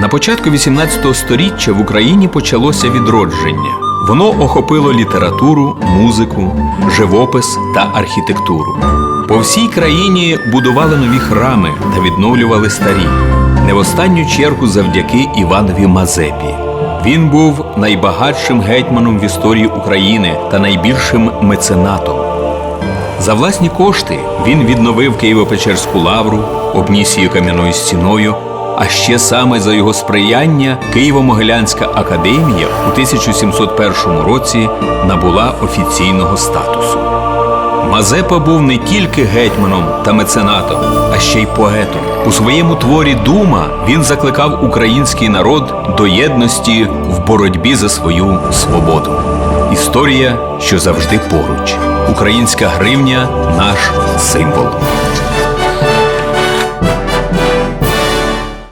На початку 18 століття в Україні почалося відродження. Воно охопило літературу, музику, живопис та архітектуру. По всій країні будували нові храми та відновлювали старі. Не в останню чергу завдяки Іванові Мазепі. Він був найбагатшим гетьманом в історії України та найбільшим меценатом. За власні кошти він відновив Києво-Печерську лавру, обніс її кам'яною стіною. А ще саме за його сприяння Києво-Могилянська академія у 1701 році набула офіційного статусу. Мазепа був не тільки гетьманом та меценатом, а ще й поетом. У своєму творі Дума він закликав український народ до єдності в боротьбі за свою свободу. Історія, що завжди поруч. Українська гривня наш символ.